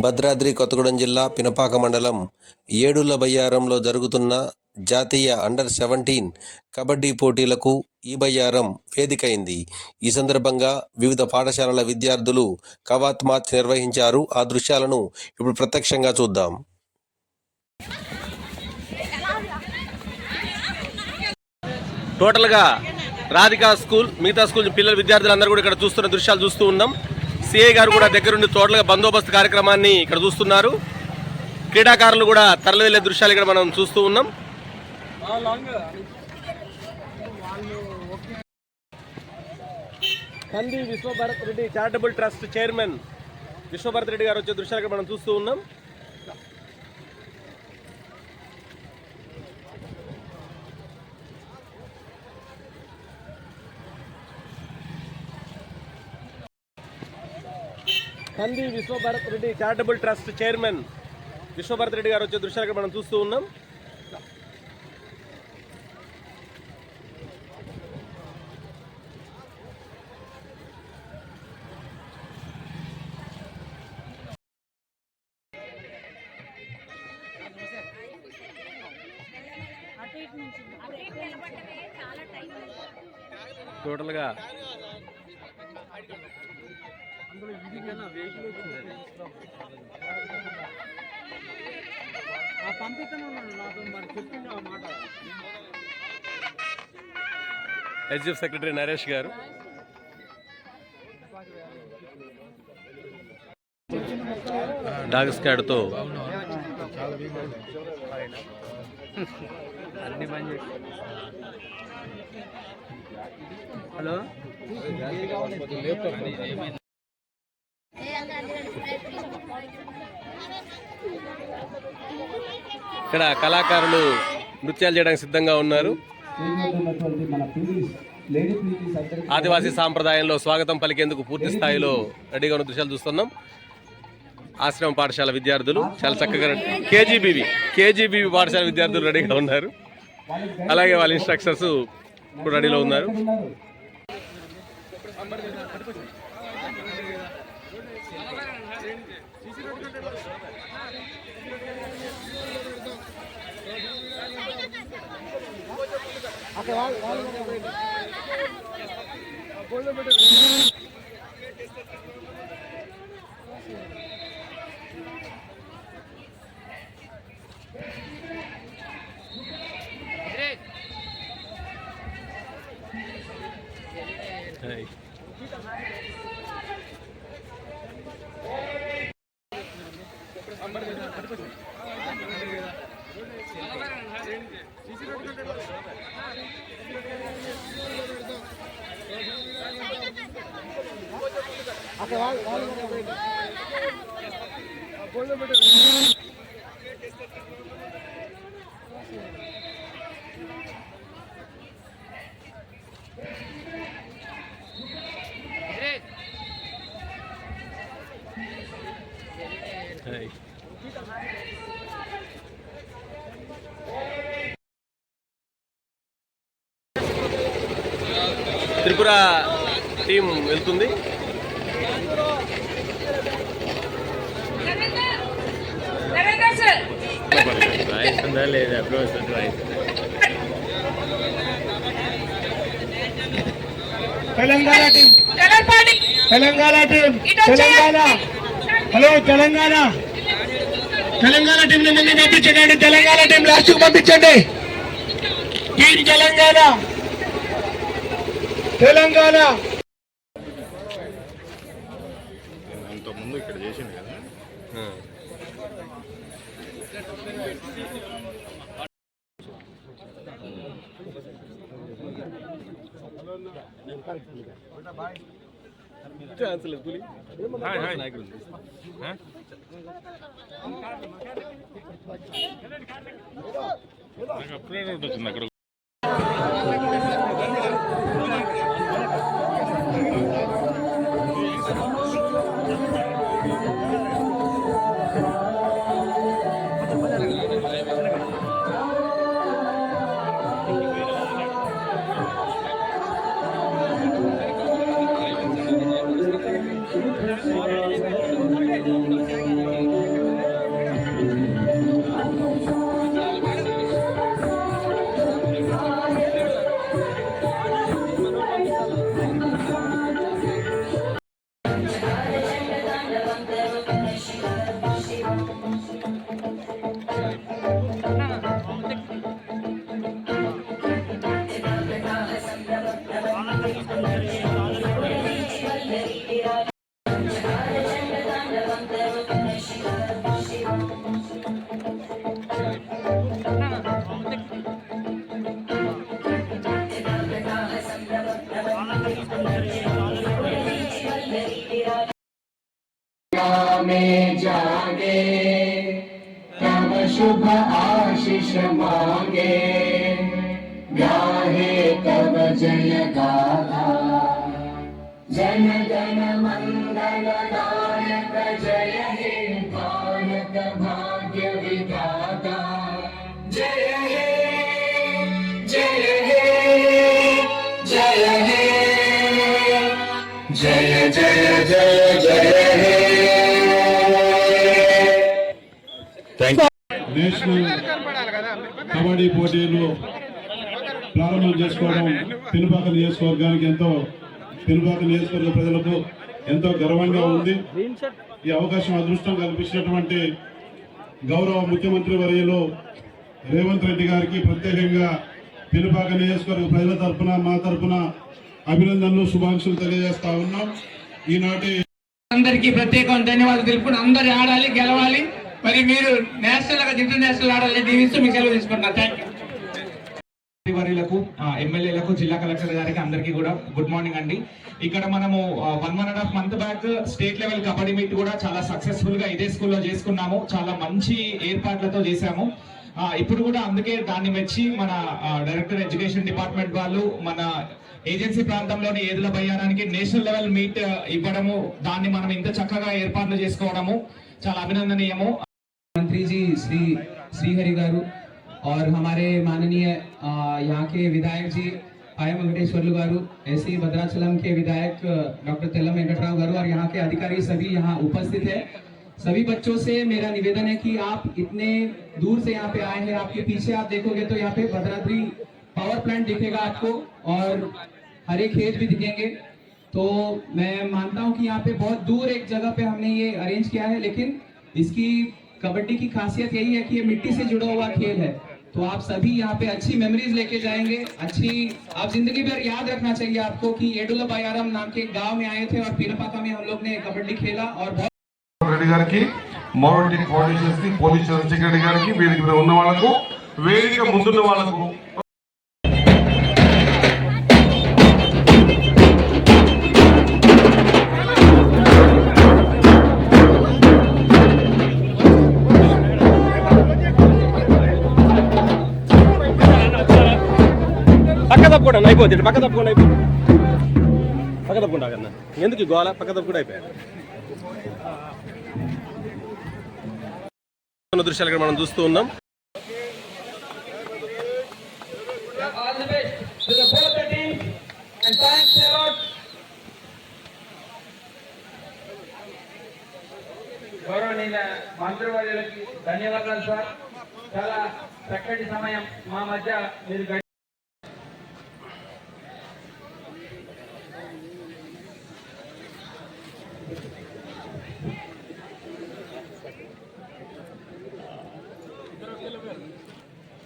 భద్రాద్రి కొత్తగూడెం జిల్లా పినపాక మండలం ఏడుల బయ్యారంలో జరుగుతున్న జాతీయ అండర్ సెవెంటీన్ కబడ్డీ పోటీలకు ఈ బయ్యారం వేదికైంది. ఈ సందర్భంగా వివిధ పాఠశాలల విద్యార్థులు కవాత్ మార్చ్ నిర్వహించారు. ఆ దృశ్యాలను ఇప్పుడు ప్రత్యక్షంగా చూద్దాం. టోటల్గా రాధికా స్కూల్ మిగతా స్కూల్ పిల్లల విద్యార్థులందరూ కూడా ఇక్కడ చూస్తున్న దృశ్యాలు చూస్తూ ఉన్నాం. సిఐ గారు కూడా దగ్గరుండి తోటలుగా బందోబస్తు కార్యక్రమాన్ని ఇక్కడ చూస్తున్నారు. క్రీడాకారులు కూడా తరలి వెళ్ళే దృశ్యాలు ఇక్కడ మనం చూస్తూ ఉన్నాం. Kandi Vishwabharat Reddy charitable trust chairman Vishwabharat Reddy గారు వచ్చే దృశ్యాలు ఇక్కడ మనం చూస్తూ ఉన్నాం. Kandi Vishwabharat Reddy charitable trust chairman Vishwabharat Reddy గారు వచ్చే దృశ్యాలు మనం చూస్తూ ఉన్నాం. టోటల్గా ఎస్జిఎఫ్ సెక్రటరీ నరేష్ గారు. డాగ్ స్కాడ్తో అన్ని బంద్ హలో? ఇక్కడ కళాకారులు నృత్యాలు చేయడానికి సిద్ధంగా ఉన్నారు. ఆదివాసీ సాంప్రదాయంలో స్వాగతం పలికేందుకు పూర్తి స్థాయిలో రెడీగా ఉన్న దృశ్యాలు చూస్తున్నాం. ఆశ్రమ పాఠశాల విద్యార్థులు చాలా చక్కగా కేజీబీవి కేజీబీవి పాఠశాల విద్యార్థులు రెడీగా ఉన్నారు. అలాగే వాళ్ళ ఇన్స్ట్రక్టర్స్ కూడా రెడీలో ఉన్నారు. ఉన్నారు Hey. త్రిపుర టీం వెళ్తుంది రవీందర్ సార్ రాయిస్తుందా లేదా ఎప్పుడు Telangana team. Telangana team. Telangana. Hello Telangana. Telangana team ని ముందు పంపించండి తెలంగాణ టీం లాస్ట్కు పంపించండి. టీం తెలంగాణ. తెలంగాణ. ఛాన్స్ లేదు పులి నాయకులు शुभ आशीष मांगे। गाहे तब जय गाथा जन गण मंगल नायक जय हे भारत भाग्य विधाता। जय हे जय हे जय हे। जय जय जय నేషనల్ కబడ్డీ పోటీలు ప్రారంభం చేసుకోవడం పినపాక నియోజకవర్గానికి ఎంతో పినపాక నియోజకవర్గ ప్రజలకు ఎంతో గర్వంగా ఉంది. ఈ అవకాశం అదృష్టం కల్పించినటువంటి గౌరవ ముఖ్యమంత్రి వర్యులు రేవంత్ రెడ్డి గారికి ప్రత్యేకంగా పిలుపాక నియోజకవర్గ ప్రజల తరపున మా తరపున అభినందనలు శుభాకాంక్షలు తెలియజేస్తా ఉన్నాం. ఈనాటి అందరికీ ప్రత్యేకమైన ధన్యవాదాలు తెలుపుకుని అందరు ఆడాలి గెలవాలి. మరి మీరు నేషనల్ ఇంటర్నేషనల్ ఆడాలని దీవిస్తూ మీకు సెలవు తీసుకుంటున్నారు. థ్యాంక్ యూ వర్యులకు ఎమ్మెల్యేలకు జిల్లా కలెక్టర్ గారికి అందరికీ కూడా గుడ్ మార్నింగ్ అండి. ఇక్కడ మనము one one and half month back state level kabaddi meet కూడా చాలా సక్సెస్ఫుల్గా ఇదే స్కూల్లో చేసుకున్నాము. చాలా మంచి ఏర్పాట్లతో చేశాము. ఇప్పుడు కూడా అందుకే దాన్ని మెచ్చి మన డైరెక్టర్ ఎడ్యుకేషన్ డిపార్ట్మెంట్ వాళ్ళు మన ఏజెన్సీ ప్రాంతంలోని ఏదుల భయానానికి నేషనల్ లెవెల్ మీట్ ఇవ్వడము దాన్ని మనం ఇంత చక్కగా ఏర్పాట్లు చేసుకోవడము చాలా అభినందనీయము. मंत्री जी, श्री, श्रीहरि गारू और हमारे माननीय यहाँ के विधायक जी आई वेंकटेश्वर्लु गारू ऐसे ही भद्राचलम के विधायक डॉक्टर तेलम वेंकटराव गारू और यहाँ के अधिकारी सभी यहाँ उपस्थित है। सभी बच्चों से मेरा निवेदन है कि आप इतने दूर से यहाँ पे आए हैं, आपके पीछे आप देखोगे तो यहाँ पे भद्राद्री पावर प्लांट दिखेगा आपको और हरे खेत भी दिखेंगे। तो मैं मानता हूँ कि यहाँ पे बहुत दूर एक जगह पे हमने ये अरेंज किया है, लेकिन इसकी कबड्डी की खासियत यही है कि ये मिट्टी से जुड़ा हुआ खेल है तो आप सभी यहाँ पे अच्छी मेमोरीज लेके जाएंगे अच्छी आप जिंदगी भर याद रखना चाहिए आपको कि येडुला बायारम नाम के एक गांव में आए थे और पीरपाका में हम लोग ने कबड्डी खेला और बहुत రెడ్డి గారికి మోడీ కోఆర్డినేషన్ పోలీస్ చంద్రశేఖర్ రెడ్డి గారికి వేదిక మీద ఉన్న వాళ్ళకు వేదిక ముందున్న వాళ్ళకు తప్పకుండా అయిపోతుంది పక్క తప్పకుండా అయిపోతుంది. పక్క తప్పకుండా కన్నా ఎందుకు గోళ పక్క తప్పకుండా అయిపోయాడు. దృశ్యాలు ఇక్కడ మనం చూస్తూ ఉన్నాం. గౌరవనీయ మంత్రివర్యులకి ధన్యవాదాలు సార్. చాలా చక్కటి సమయం మా మధ్య మీరు